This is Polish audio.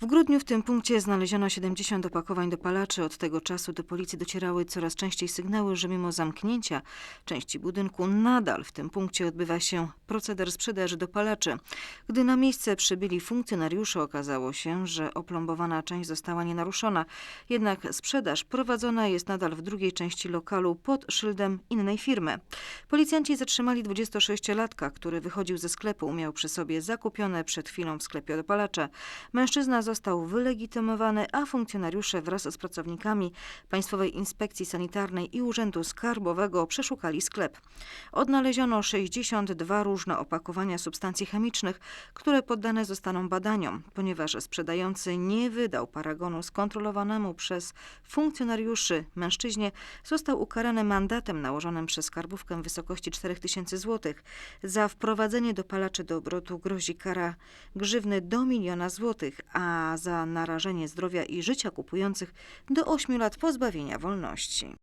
W grudniu w tym punkcie znaleziono 70 opakowań dopalaczy. Od tego czasu do policji docierały coraz częściej sygnały, że mimo zamknięcia części budynku nadal w tym punkcie odbywa się proceder sprzedaży dopalaczy. Gdy na miejsce przybyli funkcjonariusze, okazało się, że oplombowana część została nienaruszona. Jednak sprzedaż prowadzona jest nadal w drugiej części lokalu pod szyldem innej firmy. Policjanci zatrzymali 26-latka, który wychodził ze sklepu. Miał przy sobie zakupione przed chwilą w sklepie dopalacze. Mężczyzna został wylegitymowany, a funkcjonariusze wraz z pracownikami Państwowej Inspekcji Sanitarnej i Urzędu Skarbowego przeszukali sklep. Odnaleziono 62 różne opakowania substancji chemicznych, które poddane zostaną badaniom, ponieważ sprzedający nie wydał paragonu skontrolowanemu przez funkcjonariuszy mężczyźnie, został ukarany mandatem nałożonym przez skarbówkę w wysokości 4000 zł. Za wprowadzenie dopalaczy do obrotu grozi kara grzywny do miliona złotych, a za narażenie zdrowia i życia kupujących do 8 lat pozbawienia wolności.